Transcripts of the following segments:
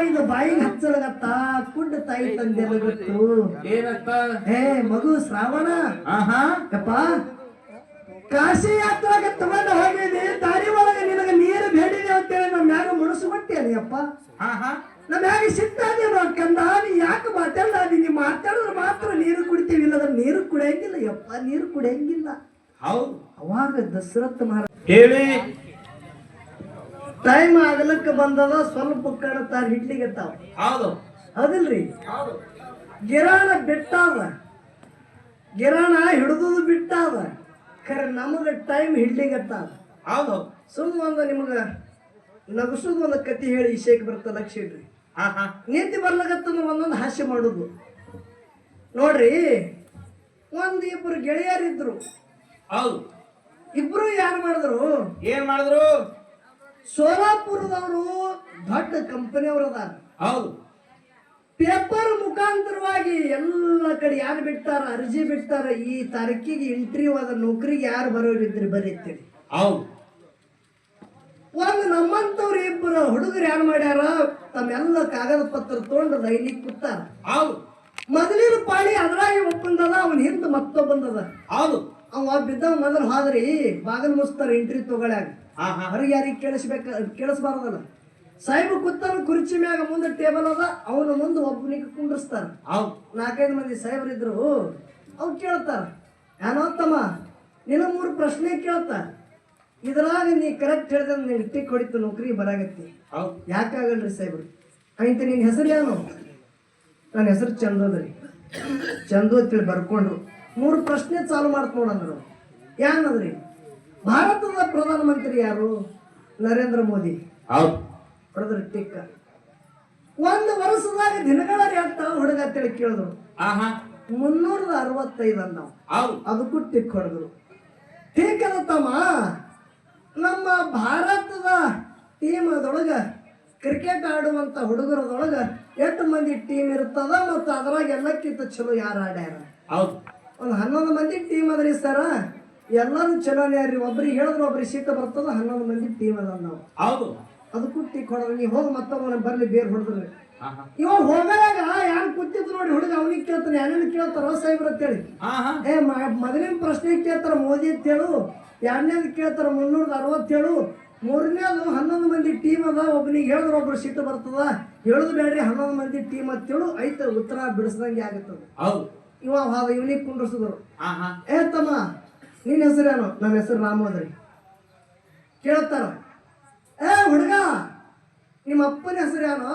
ಒಯ್ದು ಬಾಯಿಗೆ ಹಚ್ಚಳಗತ್ತ ಕುಂಡ ತಾಯಿ ತಂದೆಲ್ಲ ಗೊತ್ತು. ಏನತ್ತ? ಹೇ ಮಗು ಶ್ರಾವಣ. ಆಹಾ. ಯಪ್ಪ. ಕಾಶಿ ಯಾತ್ರಾಗ ತಗೊಂಡು ಹೋಗಿದ್ದೆ? ದಾರಿ ಒಳಗೆ ನಿನಗೆ ನೀರು ಬೇಡಿದೆ ಅಂತೇಳಿ ನಮ್ಮ ಅಪ್ಪ ಹಾ ಹಾ ನಮ್ಮ ಮ್ಯಾಗ ಸಿಟ್ಟಾದೇನೋ ಕಂದ ನೀ ಯಾಕೆ ಮಾತಾಡ ನೀ ಮಾತಾಡಿದ್ರೆ ಮಾತ್ರ ನೀರು ಕುಡಿತೀವಿ ಇಲ್ಲದ್ರೆ ನೀರು ಕುಡಿಯಂಗಿಲ್ಲ ಯಪ್ಪ ನೀರು ಕುಡಿಯಂಗಿಲ್ಲ. ಹೌದು. ಅವಾಗ ದಶರಥ ಮಹಾರಾಜ ಹೇಳಿ. ಟೈಮ್ ಆಗಲಕ್ಕ ಬಂದದ ಸ್ವಲ್ಪ ಕಡತಾರ ಹಿಡ್ಲಿಗೆ ತಾವ ಹೌದು. ಹೌದಿಲ್ರಿ? ಗಿರಾಣ ಬಿಟ್ಟಾದ. ಗಿರಾಣ ಹಿಡಿದು ಬಿಟ್ಟಾದ. ಖರೆ ನಮಗೆ ಟೈಮ್ ಹಿಡ್ಲಿಗತ್ತಾದ ಹೌದು. ಸುಮ್ಮ ಒಂದು ನಿಮಗೆ ನಗಸೋದು ಒಂದು ಕತಿ ಹೇಳಿ ಇಶೇಕ್ ಬರ್ತ ಲಕ್ಷ ಇಡ್ರಿ ನೀತಿ ಬರ್ಲಕತ್ತಂದ್ರೆ ಒಂದೊಂದು ಹಾಸ್ಯ ಮಾಡುದು. ನೋಡ್ರಿ ಒಂದು ಇಬ್ಬರು ಗೆಳೆಯರಿದ್ರು. ಹೌದು. ಇಬ್ರು ಯಾರು ಮಾಡಿದ್ರು? ಏನ್ ಮಾಡಿದ್ರು? ಸೋಲಾಪುರದವರು ದೊಡ್ಡ ಕಂಪನಿಯವರು ಅದಾರ ಹೌದು. ಪೇಪರ್ ಮುಖಾಂತರವಾಗಿ ಎಲ್ಲ ಕಡೆ ಯಾರು ಬಿಡ್ತಾರ ಅರ್ಜಿ ಬಿಡ್ತಾರ ಈ ತಾರೀಕಿಗೆ ಇಂಟರ್ವ್ಯೂ ಅದ ನೌಕರಿಗೆ ಯಾರು ಬರೋರಿದ್ರೆ ಬರೀತೀರಿ ಹೌದು. ಒಂದು ನಮ್ಮಂತವ್ರು ಇಬ್ಬರು ಹುಡುಗರು ಯಾರು ಮಾಡ್ಯಾರ ತಮ್ಮೆಲ್ಲ ಕಾಗದ ಪತ್ರ ತಗೊಂಡು ಲೈನಿಗೆ ಕೂತಾರ. ಹೌದು. ಮೊದಲಿನ ಪಾಳಿ ಅದ್ರಾಗಿ ಒಪ್ಪಂದದ ಅವನ ಹಿಂದೆ ಮತ್ತೊಬ್ಬಂದದ. ಹೌದು. ಅವ ಬಿದ್ದ ಮೊದಲು ಹಾದ್ರಿ ಬಾಗಲ್ ಮುಸ್ತಾರ ಎಂಟ್ರಿ ಹಾ ಹೊರಗೆ ಯಾರಿಗೆ ಕೇಳಿಸ್ಬೇಕ ಕೇಳಿಸ್ಬಾರ್ದಲ್ಲ? ಸಾಹೇಬ್ ಕೂತಾನ ಕುರ್ಚಿ ಮ್ಯಾಗ ಮುಂದೆ ಟೇಬಲ್ ಅದ ಅವನ ಮುಂದೆ ಒಬ್ಬನಿಗೆ ಕುಂಡ್ರಸ್ತಾರ ನಾಲ್ಕೈದು ಮಂದಿ ಸಾಹೇಬ್ರಿದ್ರು ಅವ್ರು ಕೇಳ್ತಾರ ಏನೋ ತಮ್ಮ ನಿನ್ನ ಮೂರು ಪ್ರಶ್ನೆ ಕೇಳ್ತಾರ ಇದ್ರಾಗ ನೀ ಕರೆಕ್ಟ್ ಹೇಳಿದ್ರೆ ನೀನು ಟಿಕ್ ಹೊಡಿತು ನೌಕರಿ ಬರಾಗತ್ತಿ. ಯಾಕಾಗಲ್ರಿ ಸಾಹೇಬ್ರು? ಅಂತ ನಿನ್ನ ಹೆಸರು ಏನು ನನ್ನ ಹೆಸರು ಚಂದೋದ್ರಿ ಚಂದು ಅಂತೇಳಿ ಬರ್ಕೊಂಡ್ರು. ಮೂರು ಪ್ರಶ್ನೆ ಚಾಲು ಮಾಡ್ತ ನೋಡಂದ್ರು. ಏನದ್ರಿ ಭಾರತದ ಪ್ರಧಾನಮಂತ್ರಿ ಯಾರು? ನರೇಂದ್ರ ಮೋದಿ. ಹೊಡೆದ್ರಿ ಟಿಕ್ಕ. ಒಂದು ವರ್ಷದಾಗ ದಿನಗಳ ರೇಟ್ ಹುಡುಗ ಅಂತೇಳಿ ಕೇಳಿದ್ರು. ಆಹಾ. ಮುನ್ನೂರದ ಅರವತ್ತೈದು ಅಂದವ. ಹೌದು. ಅದಕ್ಕೂ ಟಿಕ್ ಹೊಡೆದ್ರು. ಟಿಕ್ ಅದ ತಮ್ಮ. ನಮ್ಮ ಭಾರತದ ಟೀಮ್ ಅದೊಳಗ ಕ್ರಿಕೆಟ್ ಆಡುವಂತ ಹುಡುಗರದೊಳಗ ಎಷ್ಟು ಮಂದಿ ಟೀಮ್ ಇರ್ತದ ಮತ್ತು ಅದ್ರಾಗ ಎಲ್ಲಕ್ಕಿಂತ ಚಲೋ ಯಾರು ಆಡ್ಯಾರ? ಹೌದು. ಒಂದು ಹನ್ನೊಂದು ಮಂದಿ ಟೀಮ್ ಅದ್ರಿ ಸರ ಎಲ್ಲರೂ ಚೆನ್ನಾಗಿ ರೀ ಒಬ್ರಿಗೆ ಹೇಳಿದ್ರೆ ಒಬ್ರಿಗೆ ಶೀತ ಬರ್ತದ ಹನ್ನೊಂದು ಮಂದಿ ಟೀಮ್ ಅದ ನಾವು. ಹೌದು. ಅದಕ್ಕೂ ಟೀ ಕೊಡೋಣ ನೀವು ಹೋಗಿ ಮತ್ತೊಬ್ಬನ ಬರ್ಲಿ ಬೇರೆ ಹೊಡೆದ್ರೆ. ಇವಾಗ ಇವ ಹೋಗಲಾಗ ಯಾರು ಕೂತಿದ್ದು ನೋಡಿ ಹುಡುಗ ಅವನಿಗೆ ಕೇಳ್ತಾನೆ ಯಾರೇನು ಕೇಳ್ತಾರ ಸಾಹೇಬ್ರ ಅಂತೇಳಿ. ಆಹಾ ಏ ಮೊದಲಿನ ಪ್ರಶ್ನೆ ಕೇಳ್ತಾರ ಮೋದಿ ಅಂತೇಳು ಎರಡನೇದು ಕೇಳ್ತಾರ ಮುನ್ನೂರದ ಅರವತ್ತೇಳು ಮೂರನೇದು ಹನ್ನೊಂದು ಮಂದಿ ಟೀಮ್ ಅದ ಒಬ್ಬನಿಗೆ ಹೇಳಿದ್ರೆ ಒಬ್ರು ಸೀಟ್ ಬರ್ತದ. ಹೇಳುದು ಬೇಡ್ರಿ ಹನ್ನೊಂದು ಮಂದಿ ಟೀಮ್ ಅಂತೇಳು ಐತ ಉತ್ತರ ಬಿಡಿಸ್ದಂಗೆ ಆಗುತ್ತದ. ಹೌದು. ಇವ ಹಾದ ಇವನಿಗೆ ಕುಂಡ್ರಸಿದ್ರು. ಏ ತಮ್ಮ ನಿನ್ನ ಹೆಸರೇನು? ನನ್ನ ಹೆಸರು ರಾಮೋದ್ರಿ ಕೇಳ್ತಾರ? ಏ ಹುಡುಗ! ನಿಮ್ಮ ಅಪ್ಪನ ಹೆಸರು ಏನು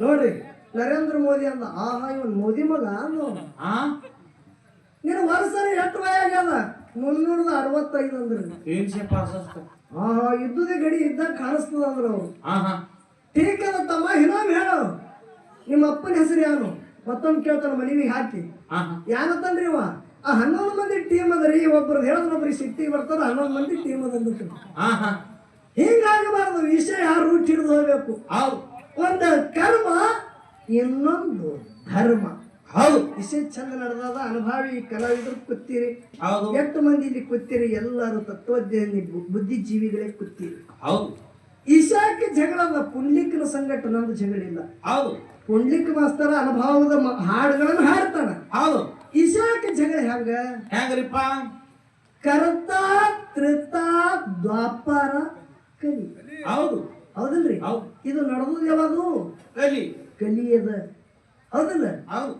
ನೋಡ್ರಿ ನರೇಂದ್ರ ಮೋದಿ ಅಂದ. ಆಹಾ ಇವನ್ ಮೋದಿ ಮಗ ಅಂದು ಆ? ನಿನ್ನ ವರ್ಷ ಎಷ್ಟು ವಯಾಗ್ಯದ ಮುನ್ನೂರದ ಅರವತ್ತೈದು ಅಂದ್ರಿ. ಆಹಾ ಇದ್ದುದೇ ಗಡಿ ಇದ್ದ ಕಾಣಿಸ್ತದ ಅಂದ್ರ ಅವ್ರು. ಆಹಾ. ಟೀಕ್ ಅದ ತಮ್ಮ ಇನ್ನೊಮ್ಮೆ ಹೇಳು. ನಿಮ್ಮ ಅಪ್ಪನ ಹೆಸರು ಯಾರು? ಮತ್ತೊಮ್ಮೆ ಕೇಳ್ತಾನ ಮನೆಗೆ ಹಾಕಿ. ಯಾನತ್ತನ್ರಿ ಇವ? ಆ ಹನ್ನೊಂದು ಮಂದಿ ಟೀಮ್ ಅದರಿ ಒಬ್ರು ಹೇಳಿದ್ರೆ ಒಬ್ರಿಗೆ ಸಿಟ್ಟಿಗೆ ಬರ್ತಾರ ಹನ್ನೊಂದು ಮಂದಿ ಟೀಮ್ ಅದಂದು ಹಿಂಗಾಗಬಾರ್ದು ವಿಷಯ ಯಾರು ಹಿಡಿದು ಹೋಗ್ಬೇಕು. ಹೌದು. ಒಂದು ಕರ್ಮ ಇನ್ನೊಂದು ಧರ್ಮ. ಹೌದು. ವಿಷಯ ಚಂದ ನಡೆದಾದ ಅನುಭವಿ ಕಲಾವಿದರು ಕೂತೀರಿ. ಹೌದು. ಎಷ್ಟು ಮಂದಿ ಇಲ್ಲಿ ಕೂತೀರಿ? ಎಲ್ಲರೂ ತತ್ವಜ್ಞಾನಿ ಬುದ್ಧಿಜೀವಿಗಳೇ ಕೂತೀರಿ. ಹೌದು. ಈಶಾಕ್ಕೆ ಜಗಳದ ಪುಂಡ್ಲಿಕ್ಕನ ಸಂಘಟ ನಂದು ಜಗಳಿಲ್ಲ ಹೌದು. ಪುಂಡ್ಲಿಕ್ ಮಾಸ್ತರ ಅನುಭವದ ಹಾಡುಗಳನ್ನು ಹಾಡ್ತಾನೆ. ಹೌದು. ಈಶಾಕ್ಕೆ ಜಗಳ ಹೆಂಗ ಹೆಂಗ್ರಿಪ್ಪ ಕರ್ತ ಕೃತ ದ್ವಾಪರ ಕಲಿ. ಹೌದು. ಹೌದಲ್ರಿ? ಹೌದು. ಇದು ನಡೆದು ಯಾವುದು ಕಲಿ. ಕಲಿಯದ. ಹೌದಲ್ಲ? ಹೌದು.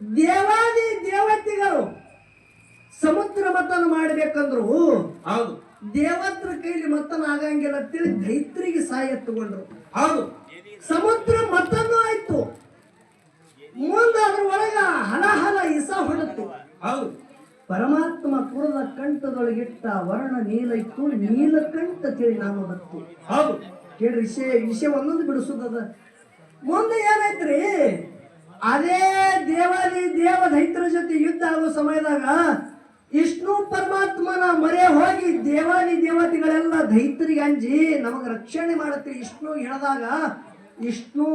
ದೇವಾದಿ ದೇವತೆಗಳು ಸಮುದ್ರ ಮತನ ಮಾಡ್ಬೇಕಂದ್ರು ಹೌದು. ದೇವತ್ರ ಕೈಲಿ ಮತನ ಆಗಂಗಿಲ್ಲ ತಿಳಿ ದೈತ್ರಿಗೆ ಸಾಯ ಎತ್ತುಕೊಂಡ್ರು ಹೌದು. ಸಮುದ್ರ ಮತನೂ ಆಯ್ತು. ಮುಂದೆ ಅದ್ರ ಒಳಗ ಹಣ ಇಸ ಹೊಡುತ್ತೆ ಹೌದು. ಪರಮಾತ್ಮ ಕುರದ ಕಂಠದೊಳಗಿಟ್ಟ ವರ್ಣ ನೀಲ ಇತ್ತು ನೀಲಕಂಠ ತಿಳಿ ನಾನು ಬತ್ತು ಹೌದು. ಕೇಳಿ ವಿಷಯ ವಿಷಯ ಒಂದೊಂದು ಬಿಡಿಸುತ್ತದ ಮುಂದೆ ಏನಾಯ್ತ್ರಿ? ಅದೇ ದೇವಾಲಿ ದೇವ ದೈತ್ರ ಜೊತೆ ಯುದ್ಧ ಆಗೋ ಸಮಯದಾಗ ವಿಷ್ಣು ಪರಮಾತ್ಮನ ಮರೆ ಹೋಗಿ ದೇವಾದಿ ದೇವತೆಗಳೆಲ್ಲ ದೈತ್ರಿಗೆ ಅಂಜಿ ನಮಗ ರಕ್ಷಣೆ ಮಾಡುತ್ತೆ ವಿಷ್ಣು ಹೇಳಿದಾಗ ವಿಷ್ಣು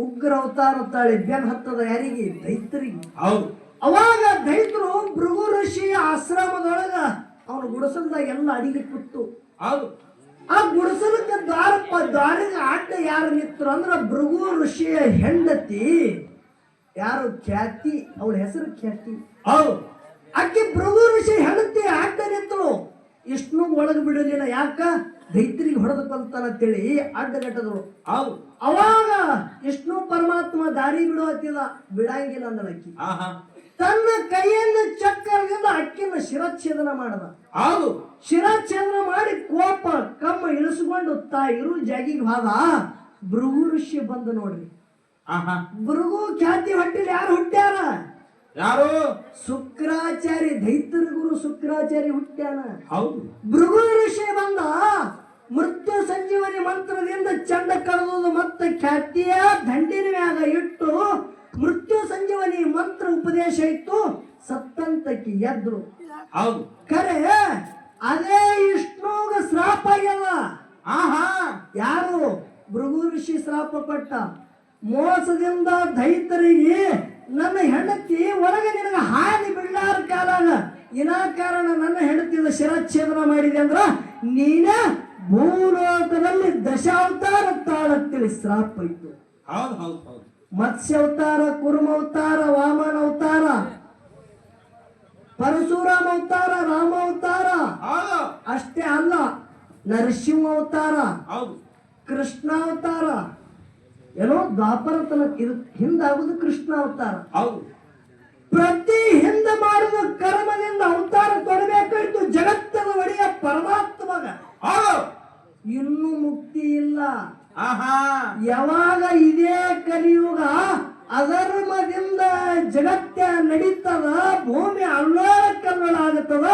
ಉಗ್ರ ಅವತಾರ ತಾಳಿ ಬೆನ್ ಹತ್ತದ ಯಾರಿಗೆ? ದೈತ್ರಿಗೆ. ಹೌದು. ಅವಾಗ ದೈತ್ರು ಭೃಗು ಋಷಿ ಆಶ್ರಮದೊಳಗ ಅವನು ಗುಡಸಲ್ದಾಗ ಎಲ್ಲ ಅಡಿಗೆ ಕೂತು. ಹೌದು. ಆ ಗುಡಸಲಕ್ಕ ದಾರಪ್ಪ ದಾರಿಗೆ ಆಟ ಯಾರು ನಿತ್ರು ಅಂದ್ರೆ ಭೃಗು ಋಷಿಯ ಹೆಂಡತಿ. ಯಾರು? ಖ್ಯಾತಿ. ಅವಳ ಹೆಸರು ಖ್ಯಾತಿ. ಹೌದು. ಅಕ್ಕಿ ಭೃಗು ಋಷಿ ಹೆಂಡತಿ ಆಟ ನಿಂತಳು. ಇಷ್ಟು ಒಳಗೆ ಬಿಡಲಿಲ್ಲ. ಯಾಕ? ದೈತ್ರಿಗೆ ಹೊಡೆದು ಕಲ್ತಾನ ಅಂತೇಳಿ ಅಡ್ಡಗಟ್ಟದ್ರು ಹೌದು ಅವಾಗ ವಿಷ್ಣು ಪರಮಾತ್ಮ ದಾರಿ ಬಿಡೋ ಹತ್ತಿದ ಬಿಡಂಗಿಲ್ಲ ಅಂದಳ ಅಕ್ಕಿ ತನ್ನ ಕೈಯಿಂದ ಚಕ್ಕರದಿಂದ ಅಕ್ಕಿನ ಶಿರಚ್ಛೇದನ ಮಾಡದ. ಹೌದು. ಶಿರಚ್ಛೇದನ ಮಾಡಿ ಕೋಪ ಕಮ್ಮ ಇಳಿಸಿಕೊಂಡು ತಾ ಇರು ಜಾಗಿಗೆ ಹೋದ. ಭೃಗು ಋಷಿ ಬಂದು ನೋಡ್ರಿ. ಆಹಾ. ಭೃಗು ಖ್ಯಾತಿ ಹೊಟ್ಟಿಲಿ ಯಾರು ಹುಟ್ಟ್ಯಾರ? ಯಾರು? ಶುಕ್ರಾಚಾರಿ ದೈತ್ಯರ ಗುರು ಶುಕ್ರಾಚಾರಿ ಹುಟ್ಟ್ಯಾನ? ಹೌದು. ಭೃಗು ಋಷಿ ಬಂದ ಮೃತ್ಯು ಸಂಜೀವನಿ ಮಂತ್ರದಿಂದ ಚಂಡ ಕಳೆದು ಮತ್ತೆ ಖ್ಯಾತಿಯ ದಂಡಿನ ಮ್ಯಾಗ ಇಟ್ಟು ಮೃತ್ಯು ಸಂಜೀವನಿ ಮಂತ್ರ ಉಪದೇಶ ಇತ್ತು ಸತ್ತಂತಕ್ಕೆ ಎದ್ರು. ಹೌದು. ಕರೆ ಅದೇ ವಿಷ್ಣುಗ ಶ್ರಾಪ ಆಗ್ಯದ ಆಹಾ. ಯಾರು? ಭೃಗು ಋಷಿ ಶ್ರಾಪ ಕೊಟ್ಟ ಮೋಸದಿಂದ ದೈತರಿಗೆ ನನ್ನ ಹೆಂಡತಿ ಒಳಗೆ ನಿನಗೆ ಹಾನಿ ಬಿಡ್ಲಾರ ಕಾಲಾಗ ಕಾರಣ ನನ್ನ ಹೆಂಡತಿಯಿಂದ ಶಿರಚ್ಛೇದನ ಮಾಡಿದೆ ಅಂದ್ರ ನೀನ ಭೂಲೋಕದಲ್ಲಿ ದಶಾವತಾರ ತಾಳತ್ತೇಳಿ ಶ್ರಾಪ ಇತ್ತು. ಹೌದು ಹೌದು ಹೌದು. ಮತ್ಸ್ಯ ಅವತಾರ ಕುರುಮ ಅವತಾರ ವಾಮನ ಅವತಾರ ಪರಶುರಾಮ ಅವತಾರ ರಾಮ ಅವತಾರ ಅಷ್ಟೇ ಅಲ್ಲ ನರಸಿಂಹ ಅವತಾರ ಕೃಷ್ಣ ಅವತಾರ ಏನೋ ದ್ವಾಪರ ತನಕ ಇದು ಹಿಂದಾಗುದು ಕೃಷ್ಣ ಅವತಾರ. ಹೌದು. ಪ್ರತಿ ಹಿಂದೆ ಮಾಡಿದ ಕರ್ಮದಿಂದ ಅವತಾರ ತೊಡಬೇಕಾಯ್ತು ಜಗತ್ತದ ಒಡೆಯ ಪರಮಾತ್ಮಗ. ಇನ್ನು ಇನ್ನೂ ಮುಕ್ತಿ ಇಲ್ಲ. ಆಹಾ. ಯಾವಾಗ ಇದೇ ಕಲಿಯುಗ ಅಧರ್ಮದಿಂದ ಜಗತ್ತ ನಡೀತದ ಭೂಮಿ ಅಲ್ಲೋಳ ಕಲ್ಲೋಳಾಗುತ್ತದ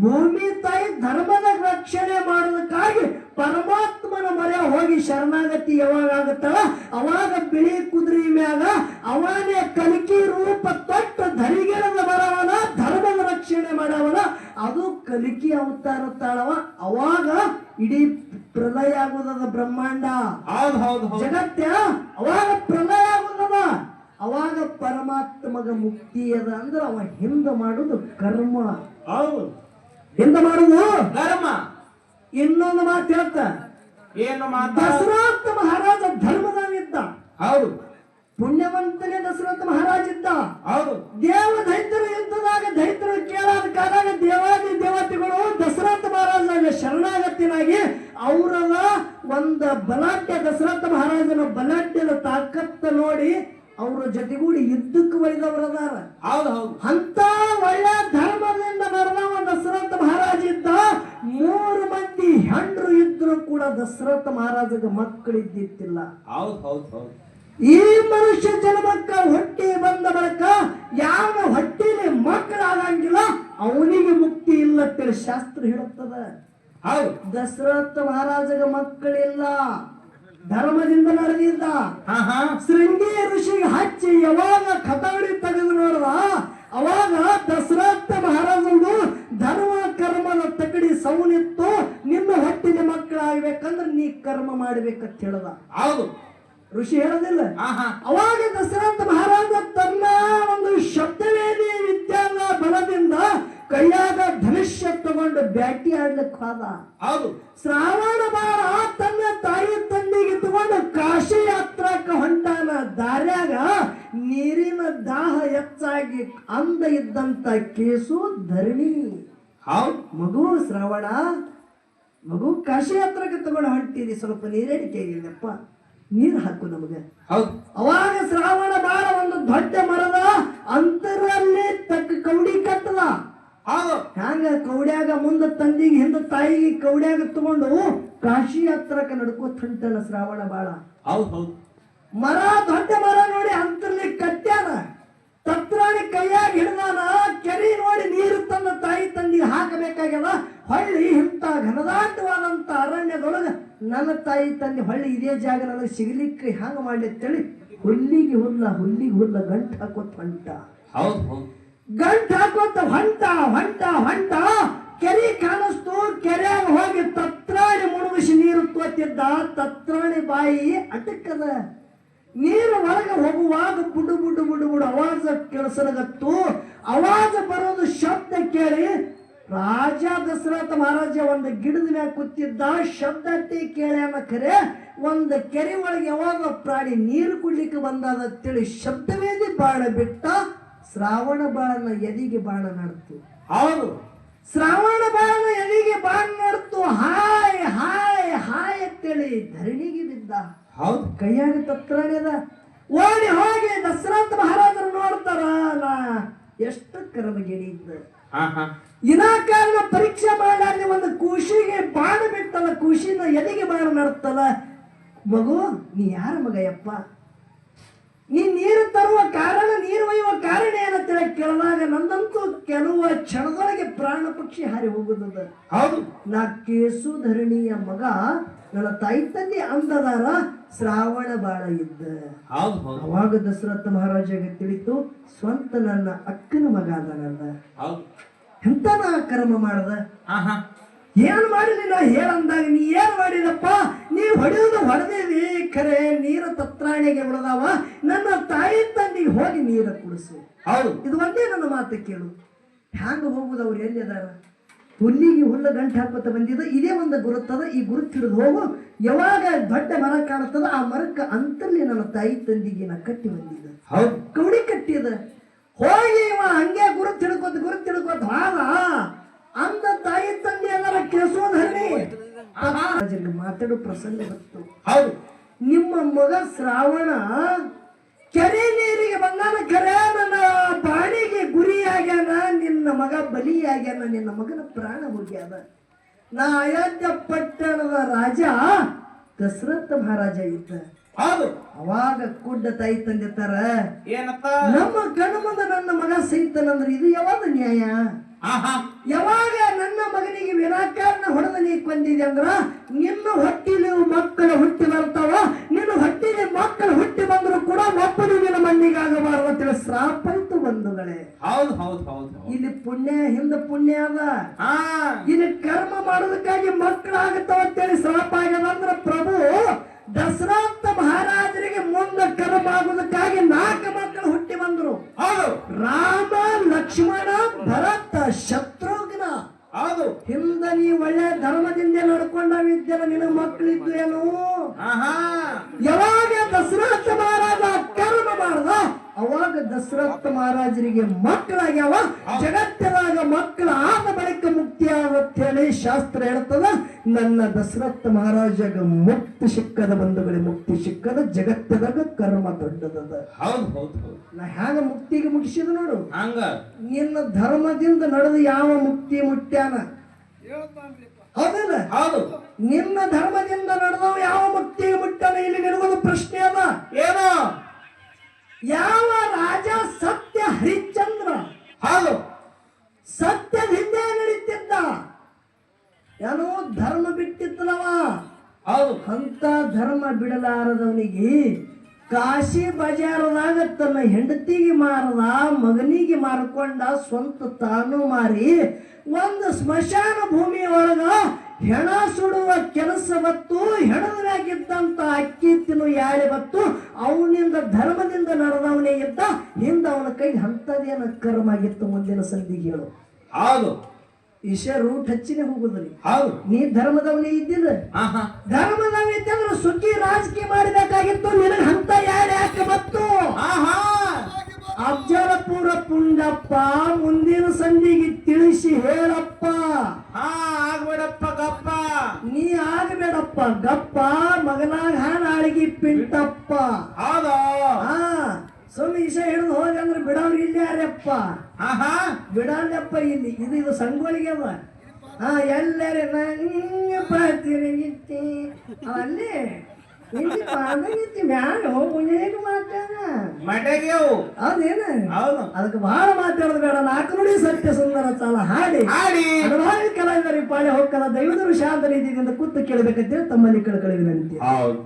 ಭೂಮಿ ತಾಯಿ ಧರ್ಮದ ರಕ್ಷಣೆ ಮಾಡೋದಕ್ಕಾಗಿ ಪರಮಾತ್ಮನ ಮರೆ ಹೋಗಿ ಶರಣಾಗತಿ ಯಾವಾಗ ಆಗುತ್ತಲ್ಲ ಅವಾಗ ಬಿಳಿ ಕುದುರೆ ಮ್ಯಾಗ ಅವನೇ ಕಲಿಕೆ ರೂಪ ತೊಟ್ಟು ಧರಿಗಿರದ ಬರವನ ಧರ್ಮದ ರಕ್ಷಣೆ ಮಾಡವನ ಅದು ಕಲಿಕೆ ಅವತಾರ ತಾಳವ. ಅವಾಗ ಇಡೀ ಪ್ರಲಯ ಆಗುದದ ಬ್ರಹ್ಮಾಂಡ. ಜಗತ್ತ ಅವಾಗ ಪ್ರಲಯ ಆಗುದದ. ಅವಾಗ ಪರಮಾತ್ಮಗ ಮುಕ್ತಿ ಅದ ಅಂದ್ರೆ ಅವ ಹಿಂದ ಮಾಡುದು ಕರ್ಮ. ಹೌದು. ಹಿಂದ ಮಾಡುದು? ಧರ್ಮ. ಇನ್ನೊಂದು ಮಾತು ಹೇಳ್ತ ಏನು ಮಾತು? ದಶರಥ ಮಹಾರಾಜ ಧರ್ಮದವಿದ್ದ ಹೌದು. ಪುಣ್ಯವಂತನೇ ದಸರಾಥ ಮಹಾರಾಜ ಇದ್ದ ಹೌದು. ದೇವ ದೈತ್ಯರು ಯುದ್ಧದಾಗ ದೈತ್ಯರು ಕೇಳಾದ ಕಾಲಾಗ ದೇವಾದಿ ದೇವತೆಗಳು ದಸರಾಥ ಮಹಾರಾಜನ ಶರಣಾಗತಿನಾಗಿ ಅವರಲ್ಲ ಒಂದು ಬಲಾಢ್ಯ ದಸರಾಥ ಮಹಾರಾಜನ ಬಲಾಢ್ಯದ ತಾಕತ್ತ ನೋಡಿ ಅವರ ಜೊತೆಗೂಡಿ ಯುದ್ಧಕ್ಕೆ ಒಯ್ದವರದಾರ. ಹೌದು ಹೌದು. ಅಂತ ಒಳ್ಳೆ ಧರ್ಮದಿಂದ ಬರೆದವ ದಶರಥ ಮಹಾರಾಜ ಇದ್ದ. ಮೂರು ಮಂದಿ ಹೆಂಡ್ರು ಇದ್ರು ಕೂಡ ದಶರಥ ಮಹಾರಾಜಗ ಮಕ್ಕಳಿದ್ದಿತ್ತಿಲ್ಲ. ಹೌದು ಹೌದು ಹೌದು. ಈ ಮನುಷ್ಯ ಜನ್ಮಕ್ಕ ಹೊಟ್ಟೆ ಬಂದ ಬಳಿಕ ಯಾವ ಹೊಟ್ಟೆಲಿ ಮಕ್ಕಳಾಗಂಗಿಲ್ಲ ಅವನಿಗೆ ಮುಕ್ತಿ ಇಲ್ಲ ಅಂತೇಳಿ ಶಾಸ್ತ್ರ ಹೇಳುತ್ತದ. ಹೌದು. ದಶರಥ ಮಹಾರಾಜಗ ಮಕ್ಕಳಿಲ್ಲ ಧರ್ಮದಿಂದ ನಡೆದಿದ್ದ. ಶೃಂಗಿ ಋಷಿಗೆ ಹಚ್ಚಿ ಯಾವಾಗ ಕಥಾವಳಿ ತೆಗೆದು ನೋಡ್ದ ಅವಾಗ ದಶರಥ ಮಹಾರಾಜಂದು ಧರ್ಮ ಕರ್ಮದ ತಕಡಿ ಸೌನಿತ್ತು ನಿನ್ನ ಹೊಟ್ಟಿನ ಮಕ್ಕಳಾಗ್ಬೇಕಂದ್ರೆ ನೀ ಕರ್ಮ ಮಾಡಬೇಕಂತ ಹೇಳದ. ಹೌದು. ಋಷಿ ಹೇಳೋದಿಲ್ಲ. ಆಹಾ. ಅವಾಗ ದಶರಥ ಮಹಾರಾಜ ತನ್ನ ಒಂದು ಶಬ್ದವೇದಿ ವಿದ್ಯಾನ ಬಲದಿಂದ ಕೈಯಾಗ ಧನುಷ್ಯ ತಗೊಂಡು ಬ್ಯಾಟಿ ಆಡ್ಲಿಕ್ಕೆ ಹೋದ. ಹೌದು. ಶ್ರಾವಣ ಬಾರ ತನ್ನ ತಾಯಿ ತಂದೆಗೆ ತಗೊಂಡು ಕಾಶಿ ಯಾತ್ರಾಕ ಹೊಂಟಾನ. ದಾರ್ಯಾಗ ನೀರಿನ ದಾಹ ಹೆಚ್ಚಾಗಿ ಅಂದ ಇದ್ದಂತ ಕೇಸು ಧರಣಿ. ಮಗು ಶ್ರಾವಣ ಮಗು ಕಾಶಿ ಹತ್ರಕ್ಕೆ ತಗೊಂಡು ಹೊಂಟೀರಿ ಸ್ವಲ್ಪ ನೀರೇನು ಆಗಿಲ್ಲಪ್ಪ ನೀರು ಹಾಕು ನಮಗೆ. ಹೌದು. ಅವಾಗ ಶ್ರಾವಣ ಬಾಳ ಒಂದು ದೊಡ್ಡ ಮರದ ಅಂತರಲ್ಲಿ ತಕ್ಕ ಕೌಡಿ ಕಟ್ಟದ. ಹ್ಯಾಂಗ? ಕೌಡ್ಯಾಗ ಮುಂದ ತಂದಿಗೆ ಹಿಂದ ತಾಯಿಗೆ ಕೌಡ್ಯಾಗ ತಗೊಂಡು ಕಾಶಿ ಹತ್ರಕ್ಕೆ ನಡ್ಕೋತ ಹೊಂಟನ ಶ್ರಾವಣ ಬಾಳ. ಹೌದು ಹೌದು. ಮರ ದೊಡ್ಡ ಮರ ನೋಡಿ ಅಂತರ್ಲಿ ಕಟ್ಟ್ಯಾನ. ತತ್ರಾಣಿ ಕೈಯಾಗ ಹಿಡ್ದಾನ. ಕೆರಿ ನೋಡಿ ನೀರು ತನ್ನ ತಾಯಿ ತಂದಿಗೆ ಹಾಕಬೇಕಾಗ್ಯದ? ಹೊಳ್ಳಿ ಇಂಥ ಘನದಾಟವಾದಂತ ಅರಣ್ಯದೊಳಗೆ ನನ್ನ ತಾಯಿ ತಂದೆ ಹೊಳ್ಳಿ ಇದೇ ಜಾಗ ನನಗೆ ಸಿಗ್ಲಿಕ್ಕೆ ಹ್ಯಾಂಗ ಮಾಡ್ಲಿ ಅಂತೇಳಿ ಹುಲ್ಲಿಗೆ ಹುಲ್ಲ ಹುಲ್ಲಿಗೆ ಹುಲ್ಲ ಗಂಟು ಹಾಕೋತ ಹೊಂಟ. ಹೌದು ಗಂಟು ಹಾಕೋತ ಹೊಂಟ ಹೊಂಟ ಹೊಂಟ. ಕೆರೆ ಕಾಣಿಸ್ತು ಕೆರೆಯಾಗ ಹೋಗಿ ತತ್ರಾಣಿ ಮುಳುಗಿಸಿ ನೀರು ತೋತಿದ್ದ ತತ್ರಾಣಿ ಬಾಯಿ ಅಟಕ್ಕದ ನೀರು ಒಳಗೆ ಹೋಗುವಾಗ ಬುಡು ಬುಡು ಬುಡು ಬುಡು ಅವಾಜ ಕೇಳಿಸಲಗತ್ತು ಅವಾಜ ಬರೋದು ಶಬ್ದ ಕೇಳಿ ರಾಜ ದಶರಥ ಮಹಾರಾಜ ಒಂದು ಗಿಡದ ಮ್ಯಾಗ ಕೂತಿದ್ದ ಶಬ್ದಟ್ಟಿ ಕೇಳ್ಯಾನ ಖರೆ ಒಂದು ಕೆರೆ ಒಳಗೆ ಯಾವಾಗ ಪ್ರಾಣಿ ನೀರು ಕುಡ್ಲಿಕ್ಕೆ ಬಂದಾದ ತಿಳಿ ಶಬ್ದವೇದಿ ಬಾಳ ಬಿಟ್ಟ ಶ್ರಾವಣ ಬಾಳನ ಎದಿಗೆ ಬಾಳ ನಡ್ತು. ಹೌದು. ಶ್ರಾವಣ ಬಾಳನ ಎದಿಗೆ ಬಾಳ ನಡ್ತು ಹಾಯ್ ಹಾಯ್ ಹಾಯ್ ಅಂತೇಳಿ ಧರಣಿಗೆ ಬಿದ್ದ. ಹೌದು ಕೈಯಾಗ ಅದ. ಓಡಿ ಹೋಗಿ ದಸರಾಂತ ಮಹಾರಾಜರು ನೋಡ್ತಾರ ನಾ ಎಷ್ಟು ಕರದ ಹಾ ಹಾ. ವಿನಾಕಾರಣ ಪರೀಕ್ಷೆ ಮಾಡಲಾರ್ದೆ ಒಂದು ಖುಷಿಗೆ ಬಾಣ ಬಿಟ್ಟಲ್ಲ ಖುಷಿನ ಎದೆಗೆ ಬಾಣ ನಡ್ತಲ್ಲ. ಮಗು ನೀ ಯಾರ ಮಗ ಯಪ್ಪ? ನೀ ನೀರು ತರುವ ಕಾರಣ ನೀರು ಒಯ್ಯುವ ಕಾರಣ ಏನಂತೇಳಿ ಕೇಳಿದಾಗ ನಂದಂತೂ ಕೆಲವ ಕ್ಷಣದೊಳಗೆ ಪ್ರಾಣ ಪಕ್ಷಿ ಹಾರಿ ಹೋಗುದದ ಹೌದು. ನಾ ಕೇಸುಧರಣಿಯ ಮಗ ನನ್ನ ತಾಯಿ ತಂದೆ ಅಂದದಾರ ಶ್ರಾವಣ ಬಾಳ ಇದ್ದ. ಅವಾಗ ದಶರಥ ಮಹಾರಾಜಗೆ ತಿಳಿತು ಸ್ವಂತ ನನ್ನ ಅಕ್ಕನ ಮಗ ಅದ ನನ್ನ ಎಂತ ನಾ ಕರ್ಮ ಮಾಡ್ದ? ಏನ್ ಮಾಡಿಲಿ ಏನ್ ಮಾಡಿಲ್ಲ ಹೇಳಂದಾಗ ನೀ ಏನ್ ಮಾಡಿದಪ್ಪ? ನೀ ಹೊಡೆಯೋದು ಹೊಡೆದೇವಿ ಖರೆ ನೀರು ತತ್ರಾಣಿಗೆ ಬಿಡದಾವ ನನ್ನ ತಾಯಿ ತಂದಿಗೆ ಹೋಗಿ ನೀರು ಕುಡಿಸು. ಹೌದು. ಇದು ಒಂದೇ ನನ್ನ ಮಾತು ಕೇಳು. ಹ್ಯಾಂಗ ಹೋಗುದು ಅವ್ರು ಎಲ್ಲಿ ಅದಾರ? ಹುಲ್ಲಿಗೆ ಹುಲ್ಲ ಗಂಟು ಹಾಕೋತ ಬಂದಿದ ಇದೇ ಒಂದು ಗುರುತದ ಈ ಗುರುತು ಹಿಡಿದು ಹೋಗು ಯಾವಾಗ ದೊಡ್ಡ ಮರ ಕಾಣುತ್ತದ ಆ ಮರಕ್ಕೆ ಅಂತಲ್ಲಿ ನನ್ನ ತಾಯಿ ತಂದಿಗೆ ನಾ ಕಟ್ಟಿ ಬಂದಿದ್ದ. ಕವಡಿ ಕಟ್ಟಿದ. ಹೋಗಿ ಇವ ಹಂಗೆ ಗುರು ತಿಳ್ಕೊತ ಗುರು ತಿಳ್ಕೊತ ಹಾಲ ಅಂದ ತಾಯಿ ತಂದೆ ಅದರ ಕೇಸೋದ್ ಹರಿ. ಮಾತಾಡೋ ಪ್ರಸಂಗ ಬಂತು. ಹೌದು. ನಿಮ್ಮ ಮಗ ಶ್ರಾವಣ ಕೆರೆ ನೀರಿಗೆ ಬಂದಾನ ಕರೆ ನನ್ನ ಬಾಣಿಗೆ ಗುರಿಯಾಗ್ಯಾನ ನಿನ್ನ ಮಗ ಬಲಿಯಾಗ್ಯಾನ ನಿನ್ನ ಮಗನ ಪ್ರಾಣ ಹೋಗ್ಯಾನ ನಾ ಅಯೋಧ್ಯ ಪಟ್ಟಣದ ರಾಜ ದಶರಥ ಮಹಾರಾಜ ಇದ್ದ. ಹೌದು. ಅವಾಗ ಕುಡ್ಡ ತಾಯಿ ತಂದಿರ್ತಾರ ಏನಪ್ಪ? ನಮ್ಮ ಕಣ್ಣು ಮುಂದೆ ನನ್ನ ಮಗ ಸೈತನಂದ್ರೆ ಇದು ಯಾವಾಗ ನ್ಯಾಯ? ಯಾವಾಗ ನನ್ನ ಮಗನಿಗೆ ವಿನಾಕಾರಣ ಹೊಡೆದ ನೀ ಕೊಂದಿದೆ ಅಂದ್ರ ನಿನ್ನ ಹೊಟ್ಟಿಲಿ ಮಕ್ಕಳು ಹುಟ್ಟಿ ಬರ್ತಾವ ನಿನ್ನ ಹೊಟ್ಟಿಲಿ ಮಕ್ಕಳು ಹುಟ್ಟಿ ಬಂದ್ರು ಕೂಡ ಮಕ್ಕಳು ನಿನ್ನ ಮಣ್ಣಿಗಾಗಬಾರದು ಅಂತೇಳಿ ಶ್ರಾಪ ಇತ್ತು ಬಂಧುಗಳೇ. ಹೌದು ಹೌದು ಹೌದು ಇಲ್ಲಿ ಪುಣ್ಯ ಹಿಂದ ಪುಣ್ಯ ಅದ. ಇಲ್ಲಿ ಕರ್ಮ ಮಾಡೋದಕ್ಕಾಗಿ ಮಕ್ಕಳಾಗತ್ತವ ಅಂತೇಳಿ ಶ್ರಾಪ ಆಗ್ಯದ ಅಂದ್ರ ಪ್ರಭು ದಶರಥ ಮಹಾರಾಜರಿಗೆ ಮುಂದೆ ಕರ್ಮ ಆಗೋದಕ್ಕಾಗಿ ನಾಲ್ಕು ಮಕ್ಕಳು ಹುಟ್ಟಿ ಬಂದ್ರು ಹೌದು ರಾಮ ಲಕ್ಷ್ಮಣ ಭರತ ಶತ್ರುಘ್ನ ಹೌದು ಹಿಂದ ನೀ ಒಳ್ಳೆ ಧರ್ಮದಿಂದ ನಡ್ಕೊಂಡವಿದ್ದೆಲ್ಲ ನಿನ್ನ ಮಕ್ಕಳಿದ್ದು ಏನು ಯಾವಾಗ ದಶರಥ ಮಹಾರಾಜ ಕರ್ಮ ಮಾಡ್ದ? ಅವಾಗ ದಶರಥ ಮಹಾರಾಜರಿಗೆ ಮಕ್ಕಳಾಗ್ಯಾವ? ಜಗತ್ತಿನಾಗ ಮಕ್ಕಳ ಆದ ಬಳಿಕ ಮುಕ್ತಿ ಹೇಳಿ ಶಾಸ್ತ್ರ ಹೇಳ್ತದ ನನ್ನ ದಶರಥ ಮಹಾರಾಜಗ ಮುಕ್ತಿ ಸಿಕ್ಕದ ಬಂಧುಗಳಿಗೆ ಮುಕ್ತಿ ಸಿಕ್ಕದ ಜಗತ್ತದಾಗ ಕರ್ಮ ದೊಡ್ಡದದ. ಹೌದು ಹೌದು ಹೌದು. ನಾ ಹ್ಯಾಂಗ ಮುಕ್ತಿಗೆ ಮುಗಿಸಿದ ನೋಡು. ಹಂಗ? ನಿನ್ನ ಧರ್ಮದಿಂದ ನಡೆದು ಯಾವ ಮುಕ್ತಿ ಮುಟ್ಟ್ಯಾನ ಹೌದಲ್ಲ? ಹೌದು. ನಿನ್ನ ಧರ್ಮದಿಂದ ನಡೆದವ ಯಾವ ಮುಕ್ತಿಗೆ ಬಿಟ್ಟನ ಇಲ್ಲಿ ನಿನಗೊಂದು ಪ್ರಶ್ನೆ ಅದ? ಏನೋ? ಯಾವ ರಾಜ ಸತ್ಯ ಹರಿಶ್ಚಂದ್ರ? ಹೌದು. ಸತ್ಯ ಹಿಂದೆ ನಡೀತಿದ್ದ. ಏನೋ ಧರ್ಮ ಬಿಟ್ಟಿತ್ತಲವ ಹೌದು. ಅಂತ ಧರ್ಮ ಬಿಡಲಾರದವನಿಗೆ ಕಾಶಿ ಬಜಾರದಾಗ ತನ್ನ ಹೆಂಡತಿಗೆ ಮಾರದ, ಮಗನಿಗೆ ಮಾರ್ಕೊಂಡ ಸ್ವಂತ ತಾನು ಮಾರಿ, ಒಂದು ಸ್ಮಶಾನ ಭೂಮಿ ಒಳಗ ಹೆಣ ಸುಡುವ ಕೆಲಸ ಬತ್ತು ಹೆಣದಾಗಿದ್ದಂತ ಅಕ್ಕಿ ತಿನ್ನು ಯಾಳೆ ಬತ್ತು ಅವನಿಂದ ಧರ್ಮದಿಂದ ನಡೆದವನೇ ಇದ್ದ, ಹಿಂದ ಅವನ ಕೈ ಹಂತದೇನ ಕರ್ಮ ಆಗಿತ್ತು ಮುಂದಿನ ಸಂಧಿಗೆ ಹೇಳು. ಹೌದು ಈಶ ರೂಟ್ ಹಚ್ಚಿನೇ ಹೋಗುದ್ರಿ ಹೌದು. ನೀ ಧರ್ಮದವನೇ ಇದ್ದಿಲ್ಲ ಹಾ ಧರ್ಮದವ ಇದ್ದಂದ್ರೆ ಸುಖಿ ರಾಜಕೀಯ ಮಾಡಬೇಕಾಗಿತ್ತು ನಿನಗೆ ಹಂತ ಯಾರು ಯಾಕೆ ಹಾ ಅಫ್ಜಲಪುರ ಪುಂಡಪ್ಪ ಮುಂದಿನ ಸಂಧಿಗೆ ತಿಳಿಸಿ ಹೇಳಪ್ಪ. ಹಾ ಆಗ್ಬೇಡಪ್ಪ ಗಪ್ಪ. ನೀ ಆಗ್ಬೇಡಪ್ಪ ಗಪ್ಪ ಮಗನಾಗ ನಾಳಿಗೆ ಪಿಂಟಪ್ಪ. ಹೌದಾ? ಹಾ ಸುಮ್ಮನೆ ಇಶ ಹಿಡಿದು ಬಿಡೋರು ಇಲ್ಲಿ ಯಾರಪ್ಪ? ಹಾ ಹಾ ಬಿಡಲ್ಲಪ್ಪ ಇಲ್ಲಿ. ಇದು ಇದು ಸಂಗೋಳಿಗೆ ಅವ ಹಾ ಎಲ್ಲರ ನಂಗೆ ಬರ್ತಿರಂಗಿತ್ತಿ ಅಲ್ಲಿ. ಮ್ಯಾಲ ಮಾತಾಡ? ಅದೇನ ಹೌದು. ಅದಕ್ಕೆ ಬಹಳ ಮಾತಾಡೋದು ಬೇಡ. ನಾಲ್ಕು ನುಡಿ ಸತ್ಯ ಸುಂದರ ಚಾಲ. ಹಾಡಿ. ಹಾಡಿ. ಕಲಾವಿದರಿ ಪಾಳೆ ಹೋಗಲ್ಲ ದೈವದರು ಶಾಂತ ರೀತಿಯಿಂದ ಕೂತು ಕೇಳಬೇಕಂತೇಳಿ ತಮ್ಮಲ್ಲಿ ಕೇಳ್ಕೊಳ್ಳಿ ವಿನಂತಿ ಹೌದು.